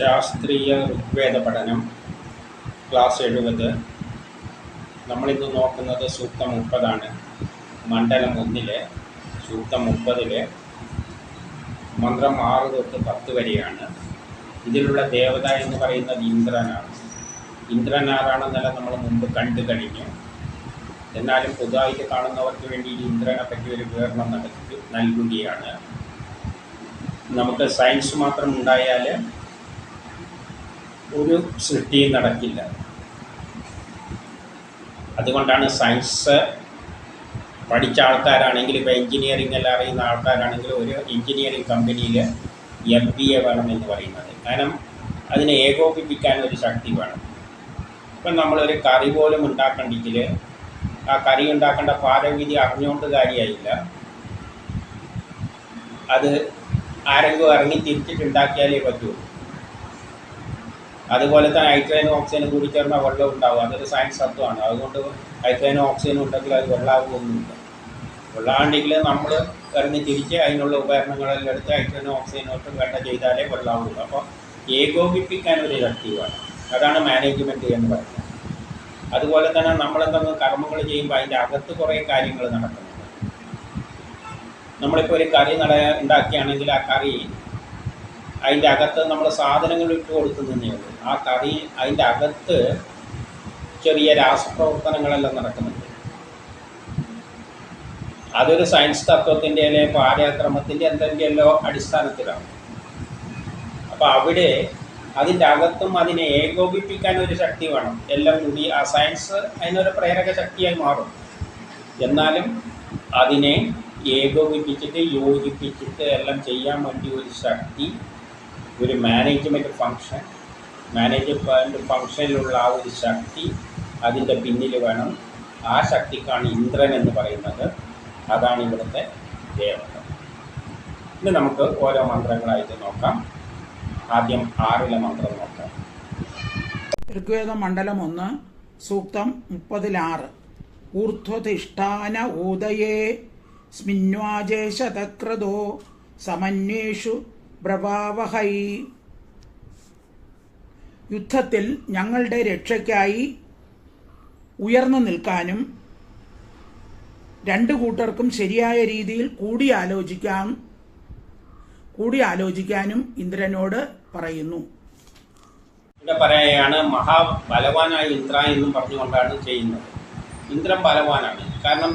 ശാസ്ത്രീയ ഋഗ്വേദ പഠനം ക്ലാസ് എഴുപത്. നമ്മളിന്ന് നോക്കുന്നത് സൂക്തം മുപ്പതാണ്. മണ്ഡലം ഒന്നിലെ സൂക്തം മുപ്പതിലെ മന്ത്രം ആറ് തൊട്ട് പത്ത് വരെയാണ്. ഇതിലുള്ള ദേവത എന്ന് പറയുന്നത് ഇന്ദ്രനാണ്. ഇന്ദ്രൻ ആരാണെന്നെല്ലാം നമ്മൾ മുമ്പ് കണ്ടു കഴിഞ്ഞു. എന്നാലും പുതുതായിട്ട് കാണുന്നവർക്ക് വേണ്ടി ഇന്ദ്രനെ പറ്റി ഒരു വിവരണം നടത്തി നൽകുകയാണ്. നമുക്ക് സയൻസ് മാത്രം ഉണ്ടായാൽ ഒരു സൃഷ്ടിയും നടക്കില്ല. അതുകൊണ്ടാണ് സയൻസ് പഠിച്ച ആൾക്കാരാണെങ്കിൽ ഇപ്പോൾ എൻജിനീയറിംഗ് എല്ലാം അറിയുന്ന ആൾക്കാരാണെങ്കിൽ ഒരു എൻജിനീയറിംഗ് കമ്പനിയിൽ എം ബി എ വേണം എന്ന് പറയുന്നത്. കാരണം അതിനെ ഏകോപിപ്പിക്കാൻ ഒരു ശക്തി വേണം. ഇപ്പം നമ്മളൊരു കറി പോലും ഉണ്ടാക്കണ്ടെങ്കിൽ ആ കറി ഉണ്ടാക്കേണ്ട പാചകവിധി അറിഞ്ഞുകൊണ്ട് കാര്യമായില്ല. അത് ആരെങ്കിലും ഇറങ്ങി തിരിച്ചിട്ടുണ്ടാക്കിയാലേ പറ്റുള്ളൂ അതുപോലെ തന്നെ ഹൈഡ്രജനും ഓക്സിജനും കൂടി ചേർന്ന വെള്ളം ഉണ്ടാവും. അതൊരു സയൻസ് തത്വമാണ് അതുകൊണ്ട് ഹൈഡ്രജനും ഓക്സിജനും ഉണ്ടെങ്കിൽ അത് വെള്ളമാകുമൊന്നുമില്ല വെള്ളമാണെങ്കിൽ നമ്മൾ ഇറങ്ങി തിരിച്ച് അതിനുള്ള ഉപകരണങ്ങളെല്ലാം എടുത്ത് ഹൈഡ്രജനും ഓക്സിജനും ഇട്ട് വേണ്ട ചെയ്താലേ വെള്ളമാവുള്ളൂ അപ്പോൾ ഏകോപിപ്പിക്കാൻ ഒരു ഇലക്ടീവാണ്. അതാണ് മാനേജ്മെന്റ് എന്ന് പറയുന്നത്. അതുപോലെ തന്നെ നമ്മളെന്തെങ്കിലും കർമ്മങ്ങൾ ചെയ്യുമ്പോൾ അതിന്റെ അകത്ത് കുറേ കാര്യങ്ങൾ നടക്കുന്നുണ്ട്. നമ്മളിപ്പോൾ ഒരു കറി നട ഉണ്ടാക്കുകയാണെങ്കിൽ ആ കറി അതിന്റെ അകത്ത് നമ്മൾ സാധനങ്ങൾ ഇട്ട് കൊടുക്കുന്നതേ ആ കറി അതിന്റെ അകത്ത് ചെറിയ രാസപ്രവർത്തനങ്ങളെല്ലാം നടക്കുന്നുണ്ട്. അതൊരു സയൻസ് തത്വത്തിന്റെ അല്ലെങ്കിൽ പാരാക്രമത്തിന്റെ എന്തെങ്കിലോ അടിസ്ഥാനത്തിലാണ്. അപ്പോൾ അവിടെ അതിന്റെ അകത്തും അതിനെ ഏകോപിപ്പിക്കാൻ ഒരു ശക്തി വേണം. എല്ലാം കൂടി ആ സയൻസ് അതിനൊരു പ്രേരക ശക്തിയായി മാറും. എന്നാലും അതിനെ ഏകോപിപ്പിച്ചിട്ട് യോജിപ്പിച്ചിട്ട് എല്ലാം ചെയ്യാൻ വേണ്ടി ഒരു ശക്തി ഒരു മാനേജ്മെന്റ് ഫങ്ഷൻ മാനേജ്മെന്റ് ഫങ്ഷനിലുള്ള ആ ഒരു ശക്തി അതിന്റെ പിന്നിൽ വേണം. ആ ശക്തിക്കാണ് ഇന്ദ്രൻ എന്ന് പറയുന്നത്. അതാണ് ഇവിടുത്തെ ദേവത. ഇനി നമുക്ക് ഓരോ മന്ത്രങ്ങളായിട്ട് നോക്കാം. ആദ്യം ആറിലെ മന്ത്രം നോക്കാം. ഋഗ്വേദ മണ്ഡലം ഒന്ന് സൂക്തം മുപ്പതിലാറ് ഊർധ്വതിഷ്ഠാന ഊദയേ സ്മിന്വാജേശതക്രതോ സമന്വേഷു ബ്രവാവഹൈ യുദ്ധത്തിൽ ഞങ്ങളുടെ രക്ഷയ്ക്കായി ഉയർന്നു നിൽക്കാനും രണ്ട് കൂട്ടർക്കും ശരിയായ രീതിയിൽ കൂടിയാലോചിക്കാം കൂടിയാലോചിക്കാനും ഇന്ദ്രനോട് പറയുന്നു. ഇവിടെ പറയുകയാണ് മഹാബലവാനായ ഇന്ദ്ര എന്നും പറഞ്ഞുകൊണ്ടാണ് ചെയ്യുന്നത്. ഇന്ദ്രൻ ബലവാനാണ്. കാരണം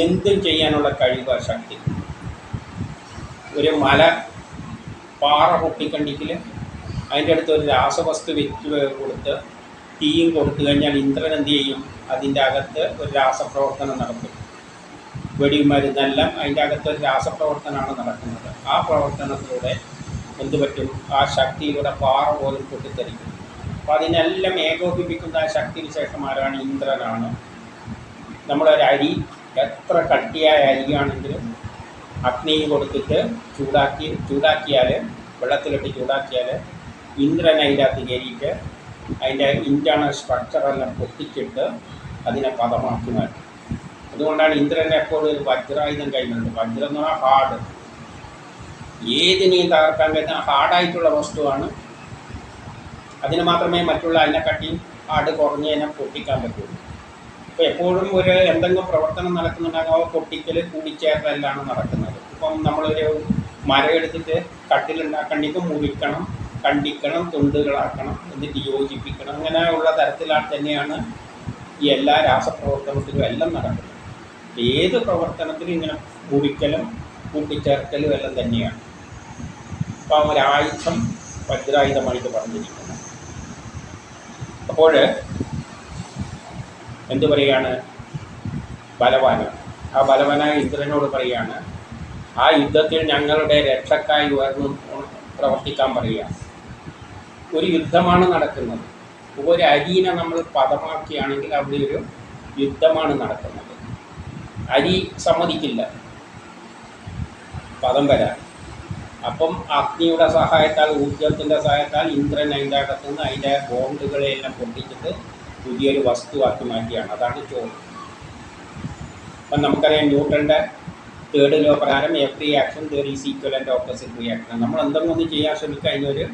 എന്തും ചെയ്യാനുള്ള കഴിവ് ശക്തി. ഒരു മല പാറ പൊട്ടിക്കണ്ടെങ്കിൽ അതിന്റെ അടുത്ത് ഒരു രാസവസ്തു വെച്ച് കൊടുത്ത് തീയും കൊടുത്തു കഴിഞ്ഞാൽ ഇന്ദ്രൻ എന്ത് ചെയ്യും? അതിന്റെ അകത്ത് ഒരു രാസപ്രവർത്തനം നടത്തും. വെടിമരുന്നെല്ലാം അതിന്റെ അകത്ത് ഒരു രാസപ്രവർത്തനമാണ് നടക്കുന്നത്. ആ പ്രവർത്തനത്തിലൂടെ എന്ത് പറ്റും? ആ ശക്തിയിലൂടെ പാറ പോലും പൊട്ടിത്തെറിക്കും. അപ്പോൾ അതിനെല്ലാം ഏകോപിപ്പിക്കുന്ന ആ ശക്തി വിശേഷം ആരാണ്? ഇന്ദ്രനാണ്. നമ്മളൊരു അരി എത്ര കട്ടിയായ അരിയാണെങ്കിലും അഗ്നിയിൽ കൊടുത്തിട്ട് ചൂടാക്കി ചൂടാക്കിയാൽ വെള്ളത്തിലിട്ട് ചൂടാക്കിയാൽ ഇന്ദ്രൻ അതിന്റെ അകത്ത് കയറിയിട്ട് അതിന്റെ ഇന്റേർണൽ സ്ട്രക്ചറെല്ലാം പൊട്ടിച്ചിട്ട് അതിനെ പദമാക്കി മാറ്റും അതുകൊണ്ടാണ് ഇന്ദ്രനെ എപ്പോഴും വജ്രായുധം കയ്യിലുണ്ട്. വജ്രം എന്ന് പറഞ്ഞാൽ ഹാർഡ്. ഏതിനെയും തകർക്കാൻ കഴിഞ്ഞാൽ ഹാർഡായിട്ടുള്ള വസ്തുവാണ്. അതിന് മാത്രമേ മറ്റുള്ള അതിനെക്കാട്ടിയും ഹാർഡ് കുറഞ്ഞതിനെ പൊട്ടിക്കാൻ പറ്റുള്ളൂ അപ്പോൾ എപ്പോഴും ഒരു എന്തെങ്കിലും പ്രവർത്തനം നടക്കുന്നുണ്ടെങ്കിൽ അവ പൊട്ടിക്കൽ കൂടിച്ചേരലെല്ലാം നടക്കുന്നത്. ഇപ്പം നമ്മളൊരു മരം എടുത്തിട്ട് കട്ടിലുണ്ടാക്കണ്ടെങ്കിൽ മുറിക്കണം കണ്ടിക്കണം തുണ്ടുകളാക്കണം എന്നിട്ട് യോജിപ്പിക്കണം. അങ്ങനെയുള്ള തരത്തിലാണ് തന്നെയാണ് ഈ എല്ലാ രാസപ്രവർത്തനത്തിലും എല്ലാം നടക്കുന്നത്. ഏത് പ്രവർത്തനത്തിലും ഇങ്ങനെ മുറിക്കലും കൂട്ടിച്ചേർക്കലും എല്ലാം തന്നെയാണ്. അപ്പം ഒരായുധം വജ്രായുധമായിട്ട് പറഞ്ഞിരിക്കുന്നത് അപ്പോൾ എന്തു പറയുകയാണ്? ബലവാനം. ആ ബലവാനായ ഇന്ദ്രനോട് പറയാണ് ആ യുദ്ധത്തിൽ ഞങ്ങളുടെ രക്ഷക്കായി ഉയർന്നു പ്രവർത്തിക്കാൻ പറയുക ഒരു യുദ്ധമാണ് നടക്കുന്നത്. ഒരു അരിനെ നമ്മൾ പദമാക്കിയാണെങ്കിൽ അവിടെ ഒരു യുദ്ധമാണ് നടക്കുന്നത്. അരി സമ്മതിക്കില്ല. പദം വരാൻ. അപ്പം അഗ്നിയുടെ സഹായത്താൽ ഊർജത്തിന്റെ സഹായത്താൽ ഇന്ദ്രൻ അതിന്റെ അകത്തുനിന്ന് അതിന്റെ ബോണ്ടുകളെല്ലാം പൊട്ടിച്ചിട്ട് പുതിയൊരു വസ്തുവാക്കി മാറ്റിയാണ് അതാണ് ചോറ് അപ്പം നമുക്കറിയാം ന്യൂട്ടന്റെ തേർഡ് ലോ പ്രകാരം if action third is and opposite reaction നമ്മൾ എന്തെങ്കിലും ഒന്ന് ചെയ്യാൻ ശ്രമിക്കുക അതിനൊരു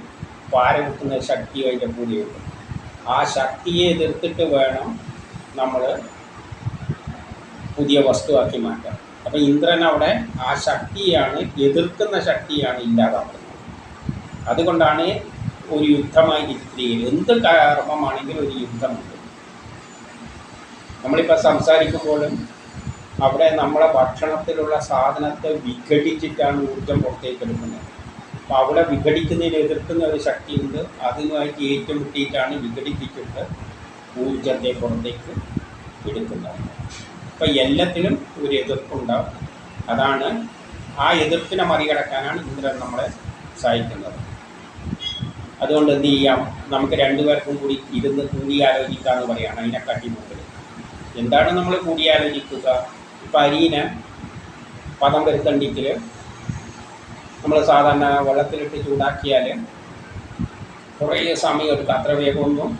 പാരകുത്തുന്ന ശക്തി അതിന്റെ കൂടെയുണ്ട് ആ ശക്തിയെ എതിർത്തിട്ട് വേണം നമ്മൾ പുതിയ വസ്തുവാക്കി മാറ്റാൻ. അപ്പം ഇന്ദ്രൻ അവിടെ ആ ശക്തിയാണ് എതിർക്കുന്ന ശക്തിയാണ് ഇല്ലാതാക്കുന്നത്. അതുകൊണ്ടാണ് ഒരു യുദ്ധമായി ചിത്രീകരിക്കുന്നത് എന്ത് കർമ്മമാണെങ്കിലും ഒരു യുദ്ധമുണ്ട് നമ്മളിപ്പോൾ സംസാരിക്കുമ്പോഴും അവിടെ നമ്മുടെ ഭക്ഷണത്തിലുള്ള സാധനത്തെ വിഘടിച്ചിട്ടാണ് ഊർജം പുറത്തേക്ക് എടുക്കുന്നത്. അപ്പോൾ അവിടെ വിഘടിക്കുന്നതിന് എതിർക്കുന്ന ഒരു ശക്തിയുണ്ട്. അതുമായിട്ട് ഏറ്റുമുട്ടിയിട്ടാണ് വിഘടിപ്പിച്ചിട്ട് ഊർജത്തെ പുറത്തേക്ക് എടുക്കുന്നത്. അപ്പോൾ എല്ലാത്തിനും ഒരു എതിർപ്പുണ്ടാവും. അതാണ് ആ എതിർപ്പിനെ മറികടക്കാനാണ് ഇന്ദ്രൻ നമ്മളെ സഹായിക്കുന്നത്. അതുകൊണ്ട് എന്ത് ചെയ്യാം? നമുക്ക് രണ്ടുപേർക്കും കൂടി ഇരുന്ന് കൂടിയാലോചിക്കാന്ന് പറയുകയാണ് അതിനെക്കാട്ടി മുമ്പിൽ എന്താണ് നമ്മൾ കൂടിയാലോചിക്കുക? ഇപ്പം അരീനെ പദം വരുത്തണ്ടിക്കിൽ നമ്മൾ സാധാരണ വെള്ളത്തിലിട്ട് ചൂടാക്കിയാൽ കുറേ സമയം എടുക്കും. അത്ര വേഗമൊന്നും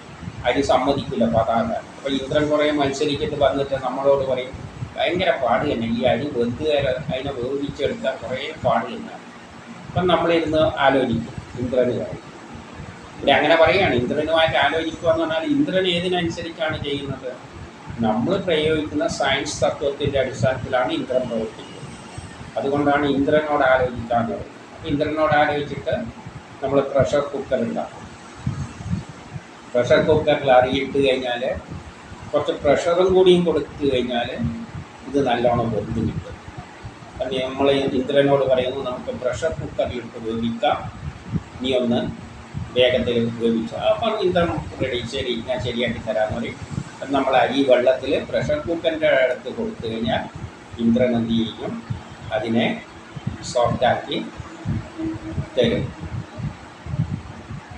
അരി സമ്മതിക്കില്ല പതാക അപ്പോൾ ഇന്ദ്രൻ കുറേ മത്സരിച്ചിട്ട് വന്നിട്ട് നമ്മളോട് പറയും ഭയങ്കര പാട് തന്നെ. ഈ അരി വെന്ത് അതിനെ വേവിച്ചെടുത്താൽ കുറേ പാട് തന്നെ. അപ്പം നമ്മളിരുന്ന് ആലോചിക്കും ഇന്ദ്രന് കാര്യം. ഇവിടെ അങ്ങനെ പറയുകയാണ് ഇന്ദ്രനുമായിട്ട് ആലോചിക്കുക എന്ന് പറഞ്ഞാൽ ഇന്ദ്രൻ ഏതിനനുസരിച്ചാണ് ചെയ്യുന്നത്? നമ്മൾ പ്രയോഗിക്കുന്ന സയൻസ് തത്വത്തിന്റെ അടിസ്ഥാനത്തിലാണ് ഇന്ദ്രൻ പ്രവർത്തിക്കുന്നത്. അതുകൊണ്ടാണ് ഇന്ദ്രനോട് ആലോചിക്കാൻ പറയുന്നത് ഇന്ദ്രനോട് ആലോചിച്ചിട്ട് നമ്മൾ പ്രഷർ കുക്കർ ഉണ്ടാക്കും. പ്രഷർ കുക്കറിൽ അറിയിട്ട് കഴിഞ്ഞാൽ കുറച്ച് പ്രഷറും കൂടിയും കൊടുത്തു കഴിഞ്ഞാൽ ഇത് നല്ലോണം വെന്ത് കിട്ടും. അപ്പം നമ്മൾ ഇന്ദ്രനോട് പറയുന്നു നമുക്ക് പ്രഷർ കുക്കറിലിട്ട് വേവിക്കാം. നീ ഒന്ന് വേഗത്തിൽ വേവിച്ചു. അപ്പം ഇന്ദ്രൻ റെഡി ശരി ഞാൻ ശരിയാക്കി തരാമെന്ന് പറയും. നമ്മൾ ഈ വെള്ളത്തിൽ പ്രഷർ കുക്കറിന്റെ അടുത്ത് കൊടുത്തു കഴിഞ്ഞാൽ ഇന്ദ്രൻ എന്ത് ചെയ്യും? അതിനെ സോഫ്റ്റാക്കി തരും.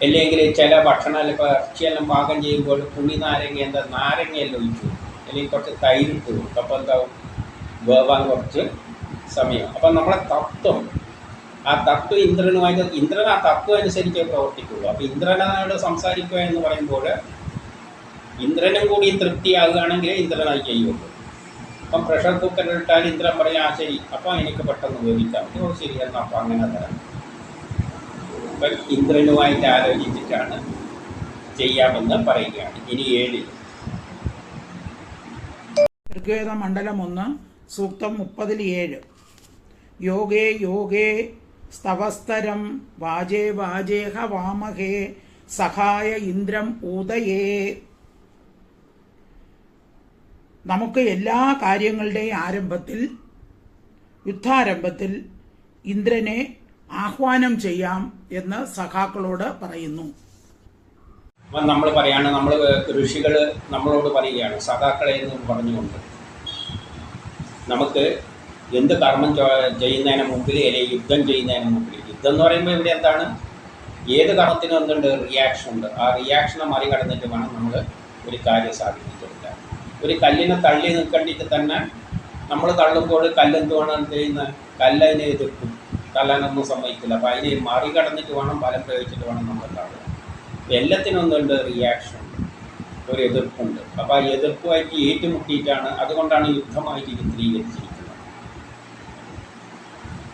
അല്ലെങ്കിൽ ചില ഭക്ഷണം ഇപ്പോൾ ഇറച്ചിയെല്ലാം പാകം ചെയ്യുമ്പോൾ പുളി നാരങ്ങ എന്താ നാരങ്ങയെല്ലാം ഒഴിച്ചു അല്ലെങ്കിൽ കുറച്ച് തൈര് കൊടുക്കും. അപ്പോൾ എന്താവും? വേവാൻ കുറച്ച് സമയം. അപ്പം നമ്മളെ തത്വം ആ തത്വം ഇന്ദ്രനുമായിട്ട് ഇന്ദ്രൻ ആ തത്വം അനുസരിച്ചേ പ്രവർത്തിക്കുള്ളൂ. അപ്പോൾ ഇന്ദ്രനോട് സംസാരിക്കുക എന്ന് പറയുമ്പോൾ ഇന്ദ്രനും കൂടി തൃപ്തിയാകുകയാണെങ്കിൽ ഇന്ദ്രനായി ചെയ്യുള്ളൂ. അപ്പം പ്രഷർ കുക്കറിലിട്ടാൽ ഇന്ദ്രൻ പറയാം ആ ശരി. അപ്പം എനിക്ക് പെട്ടെന്ന് ഉപയോഗിക്കാം. ഓ ശരി. എന്നാൽ അപ്പം അങ്ങനെ തരാം. അപ്പം ഇന്ദ്രനുമായിട്ട് ആലോചിച്ചിട്ടാണ് ചെയ്യാമെന്ന് പറയുകയാണ്. ഇനി ഏഴ് ഋഗ്വേദ മണ്ഡലം ഒന്ന് സൂക്തം മുപ്പതിൽ ഏഴ്. യോഗേ യോഗേ സ്തവസ്തരം വാജേ വാജേഹ വാമഹേ സഹായ ഇന്ദ്രം ഊതയേ നമുക്ക് എല്ലാ കാര്യങ്ങളുടെയും ആരംഭത്തിൽ യുദ്ധാരംഭത്തിൽ ഇന്ദ്രനെ ആഹ്വാനം ചെയ്യാം എന്ന് സഖാക്കളോട് പറയുന്നു. നമ്മൾ പറയാണ് നമ്മൾ ഋഷികൾ നമ്മളോട് പറയുകയാണ് സഖാക്കളെ എന്ന് പറഞ്ഞുകൊണ്ട്. നമുക്ക് എന്ത് കർമ്മം ചെയ്യുന്നതിന് മുമ്പിൽ അല്ലെങ്കിൽ യുദ്ധം ചെയ്യുന്നതിന് മുമ്പിൽ യുദ്ധം എന്ന് പറയുമ്പോൾ ഇവിടെ എന്താണ്? ഏത് കർമ്മത്തിനും എന്തുണ്ട്? റിയാക്ഷൻ ഉണ്ട്. ആ റിയാക്ഷനെ മറികടന്നിട്ട് വേണം നമ്മൾ ഒരു കാര്യം സാധിപ്പിച്ചെടുക്കാൻ ഒരു കല്ലിനെ തള്ളി നിൽക്കേണ്ടിട്ട് തന്നെ നമ്മൾ തള്ളുമ്പോൾ കല്ലെന്തുവാണ് ചെയ്യുന്നത് കല്ലതിനെ എതിർക്കും. തള്ളാനൊന്നും സമ്മതിക്കില്ല. അപ്പോൾ അതിനെ മറികടന്നിട്ട് വേണം ബലം പ്രയോഗിച്ചിട്ട് വേണം നമ്മൾ തള്ളുക അപ്പോൾ എല്ലാത്തിനും റിയാക്ഷൻ ഒരു എതിർപ്പുണ്ട്. അപ്പോൾ ആ എതിർപ്പുമായിട്ട് ഏറ്റുമുട്ടിയിട്ടാണ് അതുകൊണ്ടാണ് യുദ്ധമായിട്ട് ചിത്രീകരിച്ചിരിക്കുന്നത്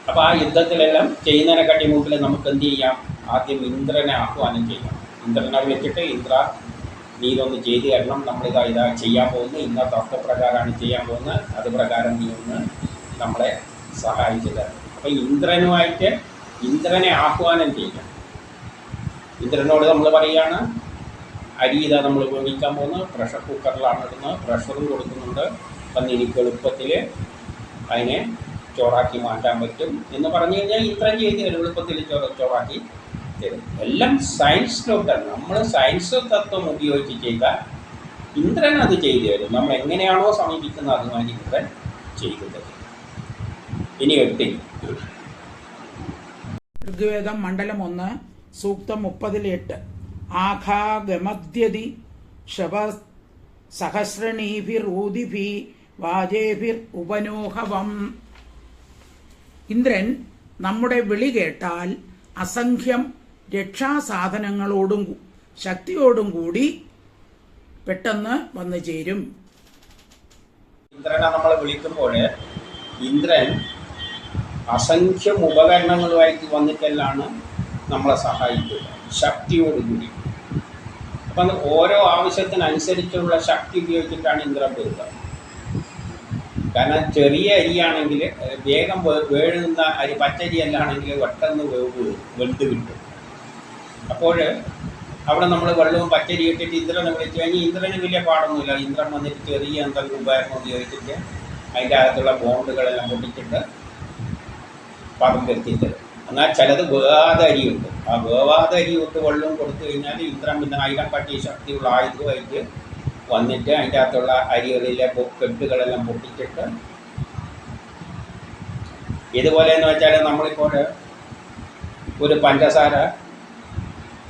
അപ്പോൾ ആ യുദ്ധത്തിലെല്ലാം ചെയ്യുന്നതിനെക്കാട്ടി മുമ്പിൽ നമുക്ക് എന്ത് ചെയ്യാം? ആദ്യം ഇന്ദ്രനെ ആഹ്വാനം ചെയ്യാം. ഇന്ദ്രനെ വിളിച്ചിട്ട് ഇന്ദ്ര നീ ഇതൊന്ന് ചെയ്ത് തരണം. നമ്മളിതാ ഇതാ ചെയ്യാൻ പോകുന്നു ഇന്ന തത്വപ്രകാരമാണ് ചെയ്യാൻ പോകുന്നത്. അത് പ്രകാരം നീ ഒന്ന് നമ്മളെ സഹായിച്ചു തരണം. അപ്പം ഇന്ദ്രനുമായിട്ട് ഇന്ദ്രനെ ആഹ്വാനം ചെയ്യാം ഇന്ദ്രനോട് നമ്മൾ പറയുകയാണ് അരി ഇതാ നമ്മൾ ഉപയോഗിക്കാൻ പോകുന്നത്. പ്രഷർ കുക്കറിലാണ് ഇടുന്നത്. പ്രഷറും കൊടുക്കുന്നുണ്ട്. അപ്പം എനിക്ക് എളുപ്പത്തിൽ അതിനെ ചോറാക്കി മാറ്റാൻ പറ്റും എന്ന് പറഞ്ഞു കഴിഞ്ഞാൽ ഇത്രയും ചെയ്ത് എളുപ്പത്തിൽ ചോറ ചോറാക്കി എല്ലാം സയൻസിലോട്ടാണ് നമ്മൾ സയൻസ് തത്വം ഉപയോഗിച്ച് ചെയ്താൽ ഇന്ദ്രൻ അത് ചെയ്തു തരും നമ്മൾ എങ്ങനെയാണോ സമീപിക്കുന്നത് അതുമായി ഇന്ദ്രൻ ചെയ്തു തരും ഇനി എട്ടി ഋഗ്വേദം മണ്ഡലം ഒന്ന് സൂക്തം മുപ്പതിൽ എട്ട്. ആഘാഗമദ്യതി ശവ സഹസ്രണീഭിർഊതിഭി വാജേഭിർ ഉപനോഹവം. ഇന്ദ്രൻ നമ്മുടെ വിളി കേട്ടാൽ അസംഖ്യം രക്ഷാസാധനങ്ങളോടും ശക്തിയോടും കൂടി പെട്ടെന്ന് വന്നു ചേരും. ഇന്ദ്രനെ നമ്മൾ വിളിക്കുമ്പോൾ ഇന്ദ്രൻ അസംഖ്യം ഉപകരണങ്ങളുമായിട്ട് വന്നിട്ടെല്ലാണ് നമ്മളെ സഹായിക്കുക. ശക്തിയോടുകൂടി അപ്പം ഓരോ ആവശ്യത്തിനനുസരിച്ചുള്ള ശക്തി ഉപയോഗിച്ചിട്ടാണ് ഇന്ദ്രൻ വരുന്നത് കാരണം ചെറിയ അരിയാണെങ്കിൽ വേഗം വേഴുന്ന അരി പച്ചരി അല്ലാണെങ്കിൽ പെട്ടെന്ന് വെന്ത് കിട്ടും. അപ്പോൾ അവിടെ നമ്മൾ വെള്ളവും പച്ചരി ഇട്ടിട്ട് ഇന്ദ്രനെ വിളിച്ചു. കഴിഞ്ഞാൽ ഇന്ദ്രന് വലിയ പാടൊന്നുമില്ല. ഇന്ദ്രൻ വന്നിട്ട് ചെറിയ എന്തെങ്കിലും ഉപകരണം ഉപയോഗിച്ചിട്ട് അതിന്റെ അകത്തുള്ള ബോണ്ടുകളെല്ലാം പൊട്ടിച്ചിട്ട് പദം വരുത്തി തരും എന്നാൽ ചിലത് വേവാത അരിയുണ്ട്. ആ വേവാത അരി ഇട്ട് വെള്ളവും കൊടുത്തു കഴിഞ്ഞാൽ ഇന്ദ്രൻ പിന്നെ ആയിരം പട്ടി ശക്തിയുള്ള ആയുധമായിട്ട് വന്നിട്ട് അതിന്റെ അകത്തുള്ള അരികളിലെ കെട്ടുകളെല്ലാം പൊട്ടിച്ചിട്ട് ഇതുപോലെ എന്ന് വെച്ചാൽ നമ്മളിപ്പോൾ ഒരു പഞ്ചസാര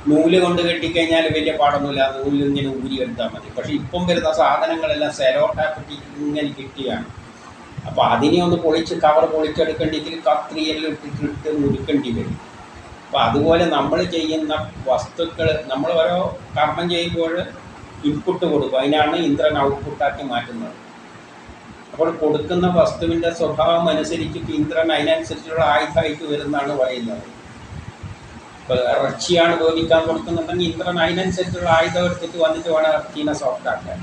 നൂൽ കൊണ്ട് കെട്ടിക്കഴിഞ്ഞാൽ വലിയ പാടൊന്നുമില്ല. നൂലിൽ ഇങ്ങനെ ഊരിയെടുത്താൽ മതി. പക്ഷെ ഇപ്പം വരുന്ന സാധനങ്ങളെല്ലാം സെലോട്ടാപ്പറ്റി ഇങ്ങനെ കിട്ടിയാണ്. അപ്പോൾ അതിനെ ഒന്ന് പൊളിച്ച് കവർ പൊളിച്ചെടുക്കേണ്ടെങ്കിൽ കത്രിയെല്ലാം ഇട്ടിട്ട് ഇട്ട് മുറുക്കേണ്ടി വരും. അപ്പോൾ അതുപോലെ നമ്മൾ ചെയ്യുന്ന വസ്തുക്കൾ നമ്മൾ ഓരോ കർമ്മം ചെയ്യുമ്പോൾ ഇൻപുട്ട് കൊടുക്കും. അതിനാണ് ഇന്ദ്രൻ ഔട്ട്പുട്ടാക്കി മാറ്റുന്നത്. അപ്പോൾ കൊടുക്കുന്ന വസ്തുവിന്റെ സ്വഭാവം അനുസരിച്ചിട്ട് ഇന്ദ്രൻ അതിനനുസരിച്ചുള്ള ആയുധമായിട്ട് വരുന്നതാണ് പറയുന്നത്. ഇറച്ചിയാണ് വേവിക്കാൻ കൊടുക്കുന്നുണ്ടെങ്കിൽ ഇന്ദ്രൻ അതിനനുസരിച്ചുള്ള ആയുധം എടുത്തിട്ട് വന്നിട്ട് വേണം ഇറച്ചീനെ സോഫ്റ്റാക്കാൻ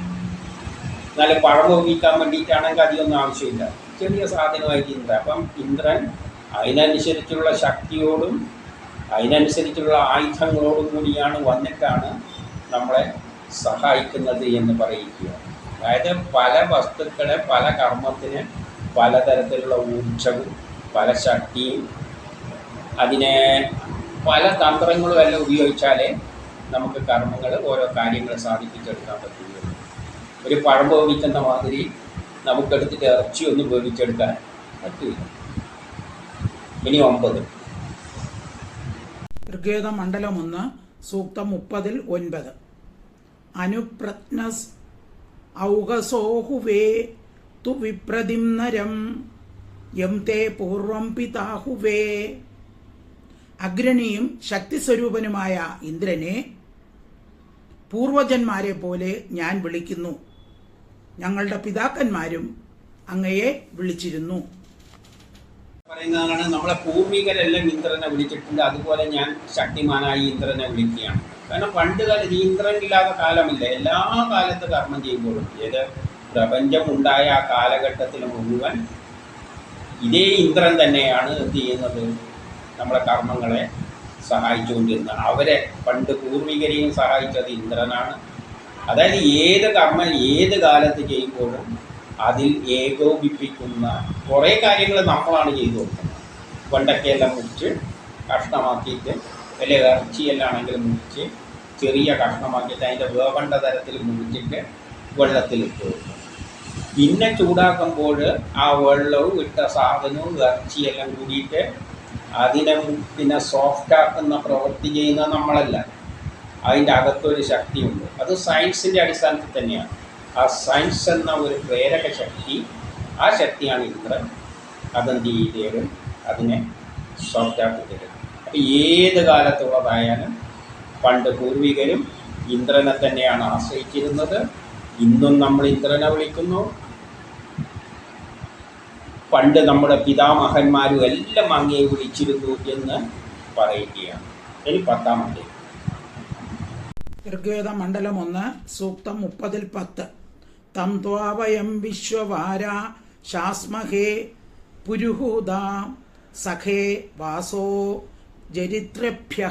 എന്നാലും പഴം വേവിക്കാൻ വേണ്ടിയിട്ടാണെങ്കിൽ അധികമൊന്നും ആവശ്യമില്ല. ചെറിയ സാധനമായിട്ട് ഇന്ദ്രൻ അപ്പം ഇന്ദ്രൻ അതിനനുസരിച്ചുള്ള ശക്തിയോടും അതിനനുസരിച്ചുള്ള ആയുധങ്ങളോടും കൂടിയാണ് വന്നിട്ടാണ് നമ്മളെ സഹായിക്കുന്നത് എന്ന് പറയുക. അതായത് പല വസ്തുക്കളെ പല കർമ്മത്തിന് പലതരത്തിലുള്ള ഊർജവും പല ശക്തിയും അതിനെ പല തന്ത്രങ്ങളും എല്ലാം ഉപയോഗിച്ചാലേ നമുക്ക് കർമ്മങ്ങൾ ഓരോ കാര്യങ്ങൾ സാധിപ്പിച്ചെടുക്കാൻ പറ്റുകയുള്ളൂ ഒരു പഴം വേവിക്കുന്ന മാതിരി നമുക്കെടുത്തിട്ട് ഇറച്ചി ഒന്ന് വേവിച്ചെടുക്കാൻ പറ്റില്ല. ഇനി ഒമ്പത്. ഋഗ്വേദ മണ്ഡലം ഒന്ന് സൂക്തം മുപ്പതിൽ ഒൻപത്. അനുപ്രജ്ഞസ് ഔഹസോഹുവേ തു വിപ്രതിംനരം യം തേ പൂർവം പിതാഹുവേ അഗ്രണിയും ശക്തിസ്വരൂപനുമായ ഇന്ദ്രനെ പൂർവജന്മാരെ പോലെ ഞാൻ വിളിക്കുന്നു. ഞങ്ങളുടെ പിതാക്കന്മാരും അങ്ങയെ വിളിച്ചിരുന്നു. പറയുന്നതാണ് നമ്മളെ പൂർവികരെല്ലാം ഇന്ദ്രനെ വിളിച്ചിട്ടുണ്ട്. അതുപോലെ ഞാൻ ശക്തിമാനായി ഇന്ദ്രനെ വിളിക്കുകയാണ്. കാരണം പണ്ട് ഈ ഇന്ദ്രനില്ലാത്ത കാലമില്ല. എല്ലാ കാലത്ത് കർമ്മം ചെയ്യുമ്പോഴും ഏത് പ്രപഞ്ചം ഉണ്ടായ ആ മുഴുവൻ ഇതേ ഇന്ദ്രൻ തന്നെയാണ് ചെയ്യുന്നത്? നമ്മളെ കർമ്മങ്ങളെ സഹായിച്ചുകൊണ്ടിരുന്നത് അവരെ പണ്ട് പൂർവികരെയും സഹായിച്ചത് ഇന്ദ്രനാണ്. അതായത് ഏത് കർമ്മം ഏത് കാലത്ത് ചെയ്യുമ്പോഴും അതിൽ ഏകോപിപ്പിക്കുന്ന കുറേ കാര്യങ്ങൾ നമ്മളാണ് ചെയ്തു കൊടുക്കുന്നത്. വെണ്ടക്കയെല്ലാം മുറിച്ച് കഷ്ണമാക്കിയിട്ട് വലിയ ഇറച്ചിയെല്ലാം ആണെങ്കിലും മുറിച്ച് ചെറിയ കഷ്ണമാക്കിയിട്ട് അതിന്റെ വേവണ്ട തരത്തിൽ മുറിച്ചിട്ട് വെള്ളത്തിലിട്ട് കൊടുക്കും. പിന്നെ ചൂടാക്കുമ്പോൾ ആ വെള്ളവും ഇട്ട സാധനവും ഇറച്ചിയെല്ലാം കൂടിയിട്ട് അതിനെ പിന്നെ സോഫ്റ്റ് ആക്കുന്ന പ്രവൃത്തി ചെയ്യുന്ന നമ്മളല്ല. അതിന്റെ അകത്തൊരു ശക്തിയുണ്ട്. അത് സയൻസിന്റെ അടിസ്ഥാനത്തിൽ തന്നെയാണ്. ആ സയൻസ് എന്ന ഒരു പ്രേരക ശക്തി ആ ശക്തിയാണ് ഇന്ദ്രൻ. അതെന്ത് ചെയ്തേരും? അതിനെ സോഫ്റ്റ് ആക്കി തരും. അപ്പം ഏത് കാലത്തുള്ളതായാലും പണ്ട് പൂർവികരും ഇന്ദ്രനെ തന്നെയാണ് ആശ്രയിച്ചിരുന്നത്. ഇന്നും നമ്മൾ ഇന്ദ്രനെ വിളിക്കുന്നു. പണ്ട് നമ്മുടെ പിതാമഹന്മാരും എല്ലാം അങ്ങേ വിളിച്ചിരുന്നു എന്ന് പറയുകയാണ്. ഇനി അധ്യായം. ഋഗ്വേദ മണ്ഡലം ഒന്ന് സൂക്തം മുപ്പതിൽ പത്ത്. തം ത്വാവയം വിശ്വവാര ശാസ്മഹേ പുരുഹൂത സഖേ വാസോ ജരിത്രഭ്യ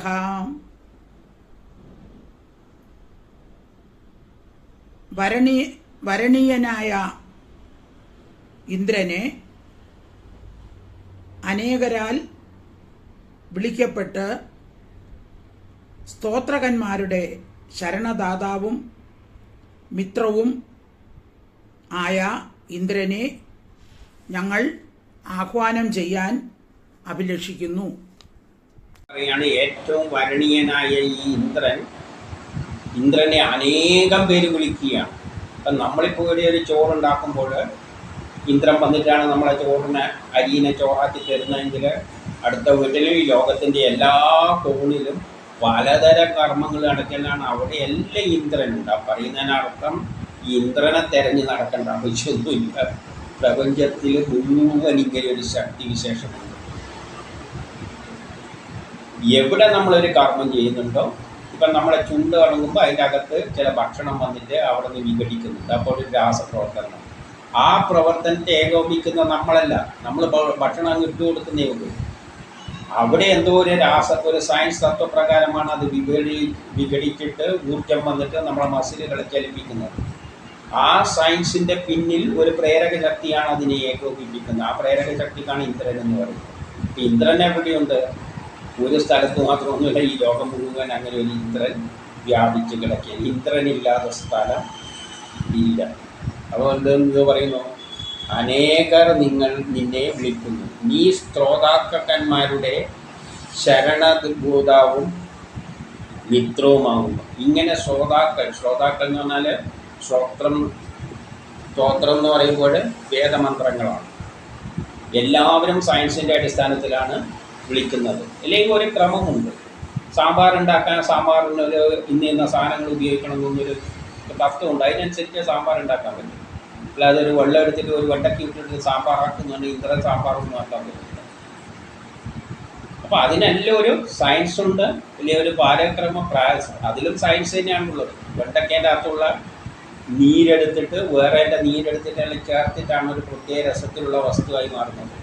വരണീ വരണീയനായ ഇന്ദ്രനെ അനേകരാൽ വിളിക്കപ്പെട്ട് സ്തോത്രകന്മാരുടെ ശരണദാതാവും മിത്രവും ആയ ഇന്ദ്രനെ ഞങ്ങൾ ആഹ്വാനം ചെയ്യാൻ അഭിലഷിക്കുന്നു. ാണ് ഏറ്റവും വരണീയനായ ഈ ഇന്ദ്രൻ. ഇന്ദ്രനെ അനേകം പേര് വിളിക്കുകയാണ്. അപ്പം നമ്മളിപ്പോൾ ഒരു ചോറുണ്ടാക്കുമ്പോൾ ഇന്ദ്രൻ വന്നിട്ടാണ് നമ്മളെ ചോറിനെ അരിയിനെ ചോറാക്കി തരുന്നതെങ്കിൽ അടുത്ത വീട്ടിലും ഈ ലോകത്തിന്റെ എല്ലാ കോണിലും പലതരം കർമ്മങ്ങൾ നടക്കലാണ്. അവിടെ എല്ലാം ഇന്ദ്രനുണ്ട്. ആ പറയുന്നതിനർത്ഥം ഇന്ദ്രനെ തെരഞ്ഞു നടക്കേണ്ട ആവശ്യമൊന്നുമില്ല. പ്രപഞ്ചത്തിൽ മുഴുവൻ ഇങ്ങനെ ഒരു ശക്തി വിശേഷമുണ്ട്. എവിടെ നമ്മളൊരു കർമ്മം ചെയ്യുന്നുണ്ടോ ഇപ്പം നമ്മളെ ചുണ്ട് കടങ്ങുമ്പോൾ അതിന്റെ അകത്ത് ചില ഭക്ഷണം വന്നിട്ട് അവിടെ നിന്ന് വിഘടിക്കുന്നുണ്ട്. അപ്പോൾ ഒരു രാസപ്രവർത്തനം ആ പ്രവർത്തനത്തെ ഏകോപിക്കുന്ന നമ്മളല്ല. നമ്മൾ ഭക്ഷണം അങ്ങ് ഇട്ട് കൊടുക്കുന്നേ ഉള്ളൂ. അവിടെ എന്തോ ഒരു രാസ ഒരു സയൻസ് തത്വപ്രകാരമാണ് അത് വിഘടി വിഘടിച്ചിട്ട് ഊർജം വന്നിട്ട് നമ്മളെ മസിലുകളെ ചലിപ്പിക്കുന്നത്. ആ സയൻസിന്റെ പിന്നിൽ ഒരു പ്രേരക ശക്തിയാണ് അതിനെ ഏകോപിപ്പിക്കുന്നത്. ആ പ്രേരക ശക്തിക്കാണ് ഇന്ദ്രൻ എന്ന് പറയുന്നത്. ഇപ്പൊ ഇന്ദ്രൻ എവിടെയുണ്ട്? ഒരു സ്ഥലത്ത് മാത്രമൊന്നുമില്ല. ഈ ലോകം മുഴുവൻ അങ്ങനെ ഒരു ഇന്ദ്രൻ വ്യാപിച്ച് കിടക്കുക ഇന്ദ്രനില്ലാത്ത സ്ഥലം ഇല്ല. അതുകൊണ്ട് ഇത് പറയുന്നു? അനേകർ നിങ്ങൾ നിന്നെ വിളിക്കുന്നു. നീ സ്ത്രോതാക്കന്മാരുടെ ശരണഭൂതാവും മിത്രവുമാകുന്നു. ഇങ്ങനെ ശ്രോതാക്കൾ ശ്രോതാക്കൾ എന്ന് പറഞ്ഞാൽ ശ്രോത്രം സ്തോത്രം എന്ന് പറയുമ്പോൾ വേദമന്ത്രങ്ങളാണ്. എല്ലാവരും സയൻസിന്റെ അടിസ്ഥാനത്തിലാണ് വിളിക്കുന്നത്. അല്ലെങ്കിൽ ഒരു ക്രമമുണ്ട്. സാമ്പാർ ഉണ്ടാക്കാൻ സാമ്പാറിന് ഒരു ഇന്ന ഇന്ന സാധനങ്ങൾ ഉപയോഗിക്കണം എന്നൊരു തത്വമുണ്ട്. അതിനനുസരിച്ച് സാമ്പാർ ഉണ്ടാക്കാൻ പറ്റും. അല്ലാതെ ഒരു വെള്ളം എടുത്തിട്ട് ഒരു വെണ്ടയ്ക്ക് ഇട്ടിട്ട് സാമ്പാർ ഇത്ര സാമ്പാറൊന്നും ആക്കാൻ പറ്റില്ല. അപ്പോൾ അതിനെല്ലാം ഒരു സയൻസ് ഉണ്ട് ഒരു പാരക്രമ പ്രായസം. അതിലും സയൻസ് തന്നെയാണുള്ളത് വെണ്ടക്കേന്റെ അകത്തുള്ള നീരെടുത്തിട്ട് വേറെ നീരെടുത്തിട്ട് അല്ലെങ്കിൽ ചേർത്തിട്ടാണ് ഒരു പ്രത്യേക രസത്തിലുള്ള വസ്തുവായി മാറുന്നത്.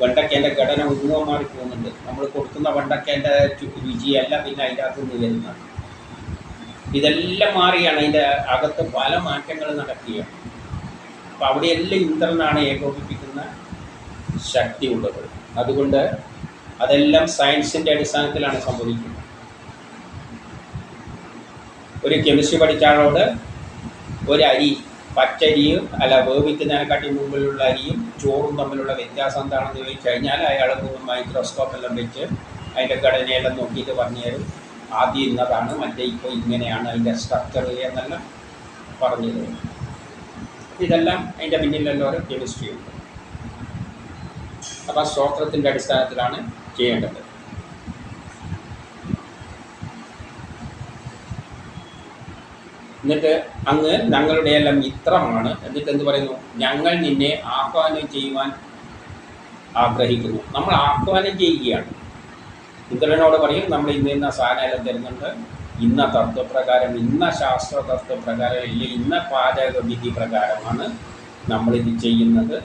വെണ്ടക്കേന്റെ ഘടന മുഴുവൻ മാറി പോകുന്നുണ്ട്. നമ്മൾ കൊടുക്കുന്ന വെണ്ടക്കേന്റെ രുചിയല്ല പിന്നെ അതിന്റെ അകത്ത് നിന്ന് വരുന്നത് ഇതെല്ലാം മാറിയാണ്. അതിന്റെ അകത്ത് പല മാറ്റങ്ങൾ നടക്കുകയാണ്. അപ്പോൾ അവിടെയെല്ലാം ഇന്ദ്രനാണ് ഏകോപിപ്പിക്കുന്ന ശക്തി ഉള്ളത്. അതുകൊണ്ട് അതെല്ലാം സയൻസിന്റെ അടിസ്ഥാനത്തിലാണ് സംഭവിക്കുന്നത്. ഒരു കെമിസ്ട്രി പഠിച്ച ആളോട് ഒരു അരി പച്ചരിയും അല്ല വേവിക്കുന്നതിനെക്കാട്ടി മുമ്പിലുള്ള അരിയും ചോറും തമ്മിലുള്ള വ്യത്യാസം എന്താണെന്ന് ചോദിച്ചു കഴിഞ്ഞാൽ അയാൾ മൈക്രോസ്കോപ്പ് എല്ലാം വെച്ച് അതിന്റെ ഘടനയെല്ലാം നോക്കിയിട്ട് പറഞ്ഞു തരും ആദ്യം ഇന്നതാണ് മറ്റേ ഇപ്പോൾ ഇങ്ങനെയാണ് അതിന്റെ സ്ട്രക്ചർ എന്നെല്ലാം പറഞ്ഞു തരും ഇതെല്ലാം അതിന്റെ പിന്നിലുള്ള ഓരോ കെമിസ്ട്രി ഉണ്ട് അപ്പോൾ സ്തോത്രത്തിന്റെ അടിസ്ഥാനത്തിലാണ് ചെയ്യേണ്ടത്. എന്നിട്ട് അങ്ങ് ഞങ്ങളുടെ എല്ലാം മിത്രമാണ് എന്നിട്ട് എന്ത് പറയുന്നു? ഞങ്ങൾ നിന്നെ ആഹ്വാനം ചെയ്യുവാൻ ആഗ്രഹിക്കുന്നു. നമ്മൾ ആഹ്വാനം ചെയ്യുകയാണ്. ഇന്ദ്രനോട് പറയും നമ്മൾ ഇന്ന് ഇന്ന സാധനം തരുന്നുണ്ട്. ഇന്ന തത്വപ്രകാരം ഇന്ന ശാസ്ത്ര തത്വപ്രകാരം ഇല്ല ഇന്ന പാചക വിധി പ്രകാരമാണ് നമ്മളിത് ചെയ്യുന്നത്.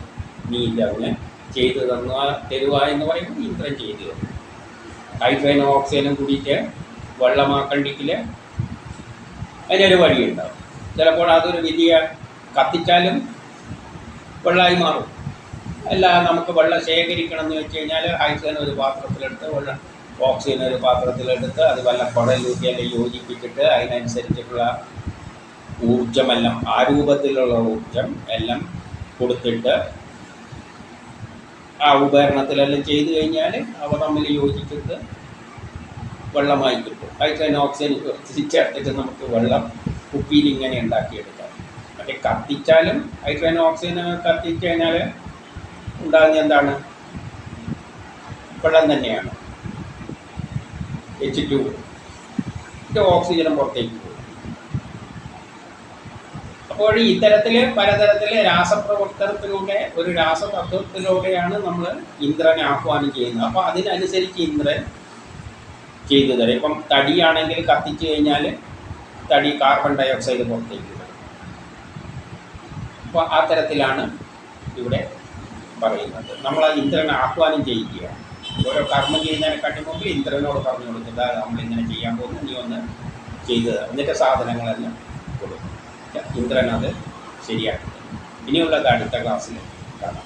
നീ ഇതങ്ങനെ ചെയ്തു തന്ന തരുക എന്ന് പറയുമ്പോൾ ഇന്ദ്രൻ ചെയ്തു തരും ഹൈഡ്രജനും ഓക്സിജനും കൂടിയിട്ട് വെള്ളമാക്കണ്ടിക്കിൽ അതിനൊരു വഴിയുണ്ടാവും ചിലപ്പോൾ അതൊരു വലിയ കത്തിച്ചാലും വെള്ളമായി മാറും. അല്ല നമുക്ക് വെള്ളം ശേഖരിക്കണം എന്ന് വെച്ച് കഴിഞ്ഞാൽ ഹൈഡ്രജൻ ഒരു പാത്രത്തിലെടുത്ത് വെള്ളം ഓക്സിജൻ ഒരു പാത്രത്തിലെടുത്ത് അത് വല്ല കുടലൂട്ടിയെല്ലാം യോജിപ്പിച്ചിട്ട് അതിനനുസരിച്ചിട്ടുള്ള ഊർജമെല്ലാം ആ രൂപത്തിലുള്ള ഊർജം എല്ലാം കൊടുത്തിട്ട് ആ ഉപകരണത്തിലെല്ലാം ചെയ്തു കഴിഞ്ഞാൽ അവ തമ്മിൽ യോജിച്ചിട്ട് വെള്ളമായി കിട്ടും. ഹൈഡ്രജൻ ഓക്സിജൻ തിരിച്ചെടുത്തിട്ട് നമുക്ക് വെള്ളം കുപ്പിയിൽ ഇങ്ങനെ ഉണ്ടാക്കിയെടുക്കാം. മറ്റേ കത്തിച്ചാലും ഹൈഡ്രജൻ ഓക്സിജൻ കത്തിച്ച് കഴിഞ്ഞാൽ ഉണ്ടാകുന്ന എന്താണ്? വെള്ളം തന്നെയാണ്. എച്ച് ടു ഓക്സിജനും പുറത്തേക്ക് പോകും. അപ്പോൾ ഇത്തരത്തിൽ പലതരത്തിൽ രാസപ്രവർത്തനത്തിലൂടെ ഒരു രാസതത്വത്തിലൂടെയാണ് നമ്മൾ ഇന്ദ്രനെ ആഹ്വാനം ചെയ്യുന്നത്. അപ്പോൾ അതിനനുസരിച്ച് ഇന്ദ്രൻ ചെയ്തു തരും. ഇപ്പം തടിയാണെങ്കിൽ കത്തിച്ചു കഴിഞ്ഞാൽ തടി കാർബൺ ഡൈ ഓക്സൈഡ് പുറത്തേക്ക് വരും. അപ്പോൾ ആ തരത്തിലാണ് ഇവിടെ പറയുന്നത്. നമ്മൾ ആ ഇന്ദ്രനെ ആഹ്വാനം ചെയ്യുകയാണ്. ഓരോ കർമ്മം ചെയ്യുന്നതിനെക്കാട്ടി മുമ്പ് ഇന്ദ്രനോട് പറഞ്ഞു കൊടുക്കുക നമ്മൾ ഇങ്ങനെ ചെയ്യാൻ പോകുന്നു നീ ഒന്ന് ചെയ്തു തരാം. എന്നിട്ട് സാധനങ്ങളെല്ലാം കൊടുക്കും ഇന്ദ്രൻ അത് ശരിയാക്കി. ഇനിയുള്ള അടുത്ത ക്ലാസ്സിൽ കാണാം.